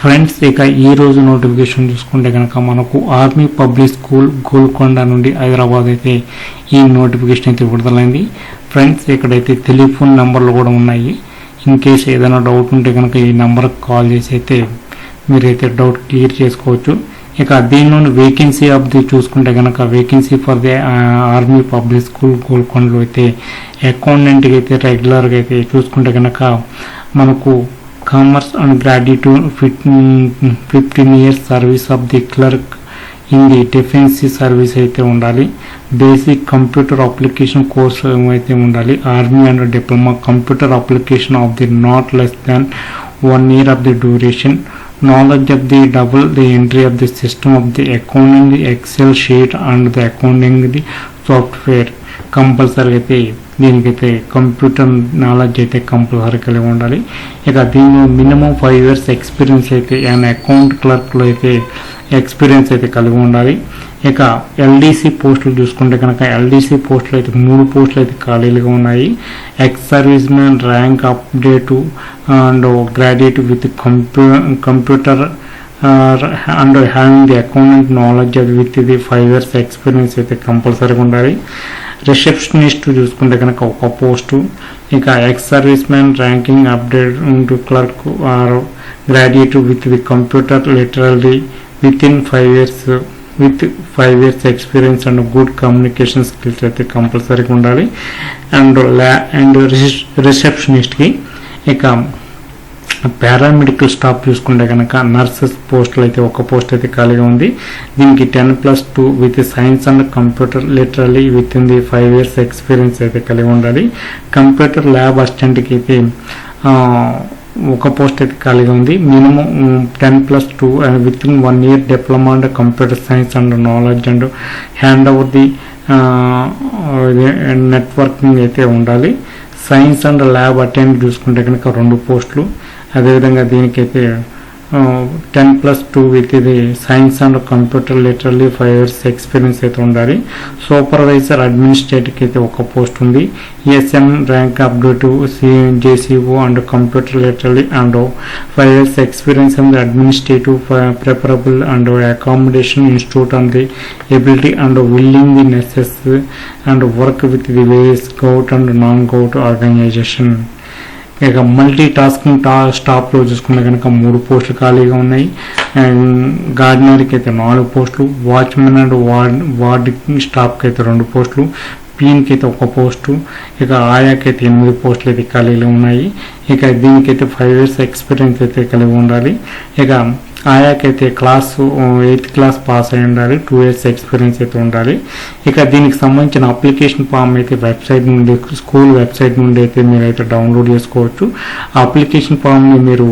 Friends ఇక ఈ రోజు నోటిఫికేషన్ చూసుకుంటే కనుక మనకు ఆర్మీ పబ్లిక్ స్కూల్ గోల్కొండ నుండి హైదరాబాద్ అయితే ఈ నోటిఫికేషన్ అయితే విడుదలైంది. ఫ్రెండ్స్ ఇక్కడైతే టెలిఫోన్ నెంబర్లు కూడా ఉన్నాయి. ఇన్ కేస్ ఏదైనా డౌట్ ఉంటే కనుక ఈ నెంబర్కి కాల్ చేసి అయితే మీరైతే డౌట్ క్లియర్ చేసుకోవచ్చు. ఇక దీనిలోని వేకెన్సీ ఆఫ్ ది చూసుకుంటే కనుక vacancy for the army public school గోల్కొండలో అయితే అకౌంటెంట్కి అయితే రెగ్యులర్గా అయితే చూసుకుంటే కనుక మనకు commerce and graduate fifteen years service of the clerk in the defence service అయితే ఉండాలి. బేసిక్ కంప్యూటర్ అప్లికేషన్ కోర్స్ ఏమైతే ఉండాలి army and diploma computer application of the not less than one year of the duration knowledge of the double the entry of the system of the accounting the excel sheet and the accounting the software compulsory అయితే దీనికైతే computer knowledge అయితే compulsory కలిగి ఉండాలి. ఇక దీనిలో minimum five years experience అయితే and account క్లర్క్లో అయితే ఎక్స్పీరియన్స్ అయితే కలిగి ఉండాలి. ఇక ఎల్డీసీ పోస్టులు చూసుకుంటే కనుక ఎల్డీసీ పోస్టులు అయితే మూడు పోస్టులు అయితే ఖాళీలుగా ఉన్నాయి. Ex service man rank update and graduate with కంప్యూ computer and having the accountant knowledge అది విత్ ఇది ఫైవ్ ఇయర్స్ ఎక్స్పీరియన్స్ అయితే కంపల్సరీగా ఉండాలి. రిసెప్షనిస్ట్ చూసుకుంటే కనుక ఒక పోస్టు ఇక ex service man ranking update to clerk or graduate with the computer literally with in five years with five years experience and good communication skills అయితే కంపల్సరీగా ఉండాలి. అండ్ ల్యా అండ్ రిసెప్షనిస్ట్కి ఇక పారామెడికల్ స్టాఫ్ చూసుకుంటే కనుక నర్సెస్ పోస్టులు అయితే ఒక పోస్ట్ అయితే ఖాళీగా ఉంది. దీనికి ten plus two with science and computer literally with in the five years experience అయితే కలిగి ఉండాలి. కంప్యూటర్ ల్యాబ్ అసిస్టెంట్కి అయితే ఒక పోస్ట్ అయితే ఖాళీగా ఉంది. Minimum ten plus two and with in one year diploma and computer science and knowledge and hand over the networking అయితే ఉండాలి. సైన్స్ అండ్ ల్యాబ్ అటెండ్ చూసుకుంటే కనుక రెండు పోస్టులు. అదేవిధంగా దీనికైతే టెన్ ప్లస్ టూ విత్ ఇది science and computer literally five years experience అయితే ఉండాలి. సూపర్వైజర్ అడ్మినిస్ట్రేటివ్కి అయితే ఒక పోస్ట్ ఉంది. ESM rank update C JCO and computer literally and five years experience and administrative preferable and accommodation institute and the ability and willing the Nessus and work with the various govt and non govt organization ఇక multi tasking టా స్టాప్లో చూసుకుంటే కనుక మూడు పోస్టులు ఖాళీగా ఉన్నాయి. And గార్డినర్కి అయితే నాలుగు పోస్టులు వాచ్మెన్ అండ్ వార్డ్ వార్డ్ స్టాఫ్కి అయితే రెండు పోస్టులు పీన్కి అయితే ఒక పోస్టు ఇక ఆయాకి అయితే ఎనిమిది పోస్టులు అయితే ఖాళీలు ఉన్నాయి. ఇక దీనికైతే ఫైవ్ ఇయర్స్ ఎక్స్పీరియన్స్ అయితే కలిగి ఉండాలి. ఇక ఆయాకైతే క్లాస్ ఎయిత్ క్లాస్ పాస్ అయి ఉండాలి టూ ఇయర్స్ ఎక్స్పీరియన్స్ అయితే ఉండాలి. ఇక దీనికి సంబంధించిన అప్లికేషన్ ఫామ్ అయితే వెబ్సైట్ నుండి స్కూల్ వెబ్సైట్ నుండి అయితే మీరైతే డౌన్లోడ్ చేసుకోవచ్చు. ఆ అప్లికేషన్ ఫామ్ని మీరు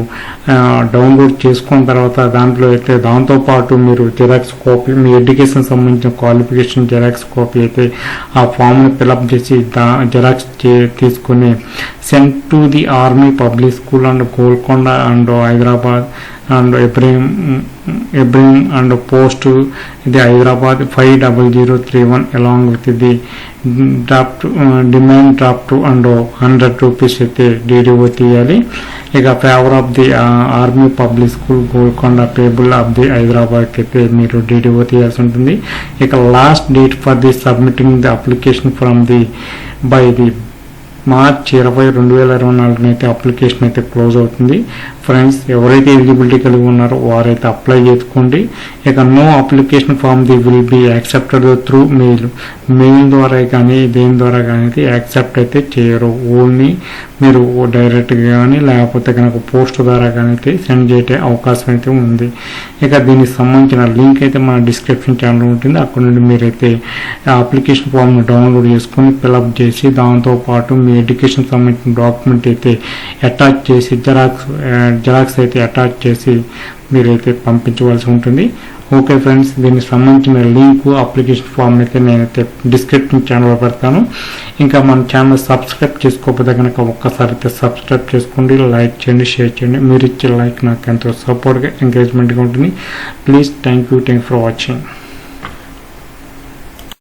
డౌన్లోడ్ చేసుకున్న తర్వాత దాంట్లో అయితే దాంతోపాటు మీరు జెరాక్స్ కాపీ మీ ఎడ్యుకేషన్ సంబంధించిన క్వాలిఫికేషన్ జెరాక్స్ కాపీ అయితే ఆ ఫామ్ని ఫిలప్ చేసి దా జెరాక్స్ తీసుకుని తీసుకొని sent to the army public school and Golconda and Hyderabad and Ibrahim Ibrahim and post ఇది Hyderabad five double zero three one along with the draft demand draft and hundred rupees అయితే DDO తీయాలి. ఇక favour of the army public school Golconda payable of the హైదరాబాద్కి అయితే మీరు DDO తీయాల్సి ఉంటుంది. ఇక last date for the submitting the application from the by the మార్చి ఇరవై రెండు వేల ఇరవై నాలుగున అయితే అప్లికేషన్ అయితే క్లోజ్ అవుతుంది. ఫ్రెండ్స్ ఎవరైతే ఎలిజిబిలిటీ కలిగి ఉన్నారో వారైతే అప్లై చేసుకోండి. ఇక no application form the will be accepted through mail mail ద్వారా కానీ దేని ద్వారా కానీ అయితే యాక్సెప్ట్ అయితే చేయరు. ఓన్లీ మీరు డైరెక్ట్గా కానీ లేకపోతే కనుక పోస్ట్ ద్వారా కానీ అయితే సెండ్ చేసే అవకాశం అయితే ఉంది. ఇక దీనికి సంబంధించిన లింక్ అయితే మన డిస్క్రిప్షన్ ఛానల్ ఉంటుంది. అక్కడ నుండి మీరైతే ఆ అప్లికేషన్ ఫామ్ను డౌన్లోడ్ చేసుకొని ఫిలప్ చేసి దాంతో పాటు మీ ఎడ్యుకేషన్ సంబంధించిన డాక్యుమెంట్ అయితే అటాచ్ చేసి జెరాక్స్ జెరాక్స్ అయితే అటాచ్ చేసి మీరైతే పంపించవలసి ఉంటుంది. ఓకే ఫ్రెండ్స్ దీనికి సంబంధించిన లింక్ అప్లికేషన్ ఫామ్ అయితే నేనైతే డిస్క్రిప్షన్ ఛానల్లో పెడతాను. ఇంకా మన ఛానల్ సబ్స్క్రైబ్ చేసుకోకపోతే కనుక ఒక్కసారి అయితే సబ్స్క్రైబ్ చేసుకోండి లైక్ చేయండి షేర్ చేయండి. మీరు ఇచ్చే లైక్ నాకు ఎంతో సపోర్ట్గా ఎంకరేజ్మెంట్గా ఉంటుంది. Please thank you thank for watching.